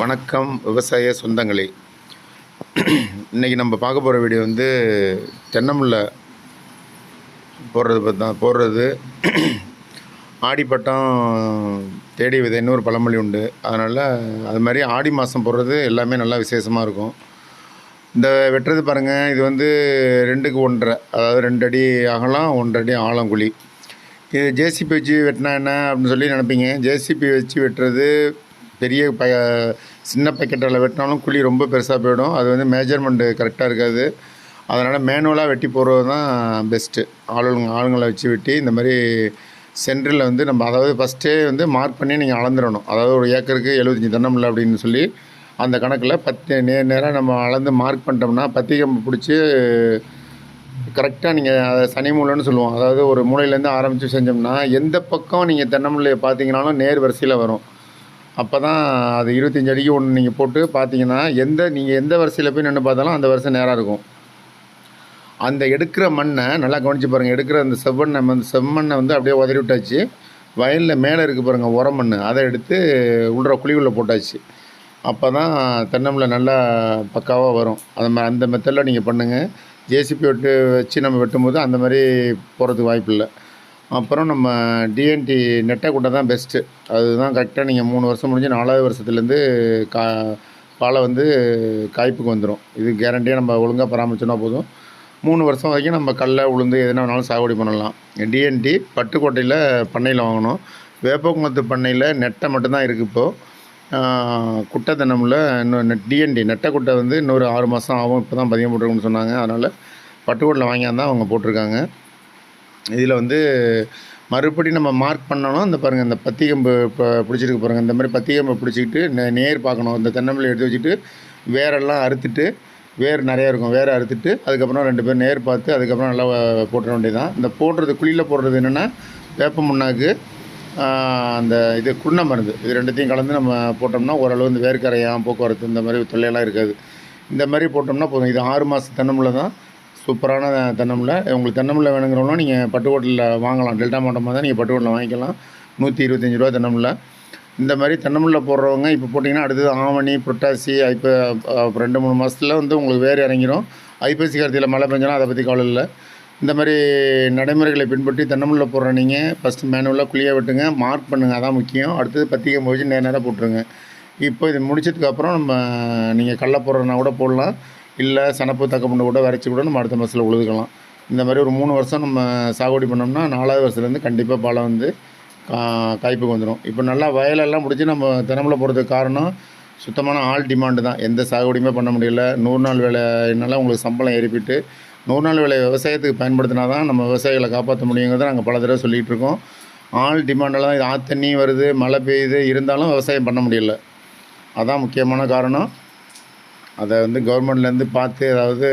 வணக்கம் விவசாய சொந்தங்களே. இன்றைக்கி நம்ம பார்க்க போகிற வீடியோ வந்து தென்னமுல்லை போடுறது பற்றி தான். போடுறது ஆடிப்பட்டம் தேடி விதை இன்னொரு பழமொழி உண்டு. அதனால் அது மாதிரி ஆடி மாதம் போடுறது எல்லாமே நல்லா விசேஷமாக இருக்கும். இந்த வெட்டுறது பாருங்கள் இது வந்து ரெண்டுக்கு ஒன்றரை அதாவது ரெண்டு அடி அகலம் ஒன்றரை அடி ஆழம் குழி. இது ஜேசிபி வச்சு வெட்டினா என்ன அப்படின்னு சொல்லி நினைப்பீங்க. ஜேசிபி வச்சு வெட்டுறது பெரிய ப சின்ன பக்கெட்டில் வெட்டினாலும் குழி ரொம்ப பெருசாக போயிடும். அது வந்து மேஜர்மெண்ட்டு கரெக்டாக இருக்காது. அதனால் மேனுவலாக வெட்டி போடுறது தான் பெஸ்ட்டு ஆளுங்க ஆளுங்களை வச்சு வெட்டி இந்த மாதிரி சென்டரில் வந்து நம்ம அதாவது ஃபஸ்ட்டே வந்து மார்க் பண்ணி நீங்கள் அளந்துடணும். அதாவது ஒரு ஏக்கருக்கு எழுபத்தஞ்சி தென்னமில்லை அப்படின்னு சொல்லி அந்த கணக்கில் பத்து நே நேராக நம்ம அளந்து மார்க் பண்ணிட்டோம்னா பத்தி பிடிச்சி கரெக்டாக நீங்கள் அதை சனி மூலைன்னு சொல்லுவோம். அதாவது ஒரு மூலையிலேருந்து ஆரம்பித்து செஞ்சோம்னா எந்த பக்கம் நீங்கள் தென்னம்பிள்ளையை பார்த்தீங்கனாலும் நேர் வரிசையில் வரும். அப்போ தான் அது இருபத்தஞ்சி அடிக்கு ஒன்று நீங்கள் போட்டு பார்த்தீங்கன்னா எந்த நீங்கள் எந்த வரிசையில் போய் நின்று பார்த்தாலும் அந்த வரிசை நேராக இருக்கும். அந்த எடுக்கிற மண்ணை நல்லா கவனித்து பாருங்கள் எடுக்கிற அந்த செவ்வண்ணை அந்த செம்மண்ணை வந்து அப்படியே உதறி விட்டாச்சு. வயலில் மேலே இருக்குது பாருங்கள் உரம் மண் அதை எடுத்து உள்ள குழிவுள்ள போட்டாச்சு. அப்போ தான் தென்னம்பிள்ளை நல்லா பக்காவாக வரும். அந்த மா அந்த மெத்தடில் நீங்கள் பண்ணுங்கள் ஜேசிபி வெட்டு வச்சு நம்ம வெட்டும்போது அந்த மாதிரி போகிறதுக்கு வாய்ப்பு இல்லை. அப்புறம் நம்ம டிஎன்டி நெட்டை குட்டை தான் பெஸ்ட்டு அதுதான் கரெக்டாக நீங்கள் மூணு வருஷம் முடிஞ்சு நாலாவது வருஷத்துலேருந்து கா பாலை வந்து காய்ப்புக்கு வந்துடும் இது கேரண்டியாக நம்ம ஒழுங்காக பராமரிச்சோன்னா போதும். மூணு வருஷம் வரைக்கும் நம்ம கடல உளுந்து எதுனா வேணாலும் சாகுபடி பண்ணலாம். டிஎன்டி பட்டுக்கோட்டையில் பண்ணையில் வாங்கணும். வேப்பகுளத்து பண்ணையில் நெட்டை மட்டும்தான் இருக்குது இப்போது குட்டை தென்னமில் இன்னும் டிஎன்டி நெட்டை குட்டை வந்து இன்னொரு ஆறு மாதம் ஆகும். இப்போ தான் பதியம் போட்டிருக்குன்னு சொன்னாங்க. அதனால் பட்டுக்கோட்டில் வாங்கியாந்தான் அவங்க போட்டிருக்காங்க. இதில் வந்து மறுபடி நம்ம மார்க் பண்ணணும். இந்த பாருங்கள் இந்த பத்திகம்பு இப்போ பிடிச்சிருக்கு பாருங்கள் இந்த மாதிரி பத்திகம்பு பிடிச்சிக்கிட்டு நே நேர் பார்க்கணும். இந்த தென்னம்பிள்ளை எடுத்து வச்சுட்டு வேரெல்லாம் அறுத்துட்டு வேர் நிறையா இருக்கும். வேரை அறுத்துட்டு அதுக்கப்புறம் ரெண்டு பேர் நேர் பார்த்து அதுக்கப்புறம் நல்லா போட்டுற வேண்டியதான் இந்த போடுறது குழியில் போடுறது என்னென்னா வேப்ப முன்னாக்கு அந்த இது குண்ண மருந்து. இது ரெண்டுத்தையும் கலந்து நம்ம போட்டோம்னா ஓரளவு இந்த வேர்க்கரையான் போக்குவரத்து இந்த மாதிரி தொல்லையெல்லாம் இருக்காது. இந்த மாதிரி போட்டோம்னா போதும். இது ஆறு மாதம் தென்னம்பிள்ளை தான். சூப்பரான தென்னம்பிள்ளை. உங்களுக்கு தென்னமுள்ள வேணுங்கிறவங்களும் நீங்கள் பட்டுக்கோட்டில் வாங்கலாம். டெல்டா மாவட்டமாக தான் நீங்கள் பட்டுக்கோட்டில் வாங்கிக்கலாம். நூற்றி இருபத்தஞ்சி ரூபா தென்னம்பிள்ளை. இந்த மாதிரி தென்னம்பிள்ளை போடுறவங்க இப்போ போட்டிங்கன்னா அடுத்தது ஆவணி புரட்டாசி ஐப்ப அப்புறம் ரெண்டு மூணு மாதத்துல வந்து உங்களுக்கு வேர் இறங்கிரும். ஐப்பசி கார்த்தியில் மழை பெஞ்சாலும் அதை பற்றி கவலை இல்லை. இந்த மாதிரி நடைமுறைகளை பின்பற்றி தென்னமுள்ள போடுற நீங்கள் ஃபஸ்ட்டு மேனுவலாக குழியாக வெட்டுங்க மார்க் பண்ணுங்கள் அதான் முக்கியம். அடுத்தது பத்திரிக்கை முடிச்சு நேர நேராக போட்டுருங்க. இப்போ இது முடிச்சதுக்கப்புறம் நம்ம நீங்கள் கடல போடுறதுனா கூட போடலாம். இல்லை சனப்பு தக்கப்பண்ணை கூட விரைச்சி கூட நம்ம அடுத்த மாதத்தில் உழுதுக்கலாம். இந்த மாதிரி ஒரு மூணு வருஷம் நம்ம சாகுபடி பண்ணோம்னா நாலாவது வருஷத்துலேருந்து கண்டிப்பாக பழம் வந்து கா காய்ப்புக்கு வந்துடும் இப்போ நல்லா வயலெல்லாம் முடிச்சு நம்ம தினமில் போகிறதுக்கு காரணம் சுத்தமான ஆள் டிமாண்டு தான். எந்த சாகுபடியுமே பண்ண முடியல. நூறு நாள் வேலைனால உங்களுக்கு சம்பளம் ஏறிப்பிட்டு நூறு நாள் வேலை விவசாயத்துக்கு பயன்படுத்தினா தான் நம்ம விவசாயிகளை காப்பாற்ற முடியுங்கிறத நாங்கள் பல தடவை சொல்லிகிட்டு இருக்கோம். ஆள் டிமாண்டெல்லாம் இது ஆத்தண்ணி வருது மழை பெய்யுது இருந்தாலும் விவசாயம் பண்ண முடியல. அதான் முக்கியமான காரணம். அதை வந்து கவர்மெண்ட்லேருந்து பார்த்து அதாவது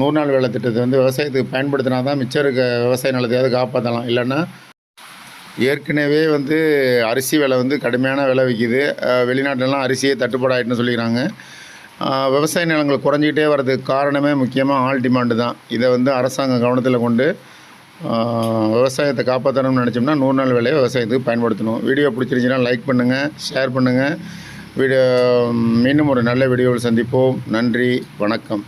நூறு நாள் வேலை திட்டத்தை வந்து விவசாயத்துக்கு பயன்படுத்தினா தான் மிச்சம் இருக்க விவசாய நிலத்தையாவது காப்பாற்றலாம் இல்லைன்னா ஏற்கனவே வந்து அரிசி விலை வந்து கடுமையான விலை விற்கிது வெளிநாட்டிலலாம் அரிசியே தட்டுப்பாடாயிட்டுன்னு சொல்லிக்கிறாங்க. விவசாய நிலங்கள் குறைஞ்சிக்கிட்டே வர்றதுக்கு காரணமே முக்கியமாக ஆள் டிமாண்டு தான். இதை வந்து அரசாங்கம் கவனத்தில் கொண்டு விவசாயத்தை காப்பாற்றணும்னு நினச்சோம்னா நூறு நாள் வேலையை விவசாயத்துக்கு பயன்படுத்தணும். வீடியோ பிடிச்சிருந்துச்சுன்னா லைக் பண்ணுங்கள் ஷேர் பண்ணுங்கள் வீடியோ மீண்டும் ஒரு நல்ல வீடியோவில் சந்திப்போம். நன்றி வணக்கம்.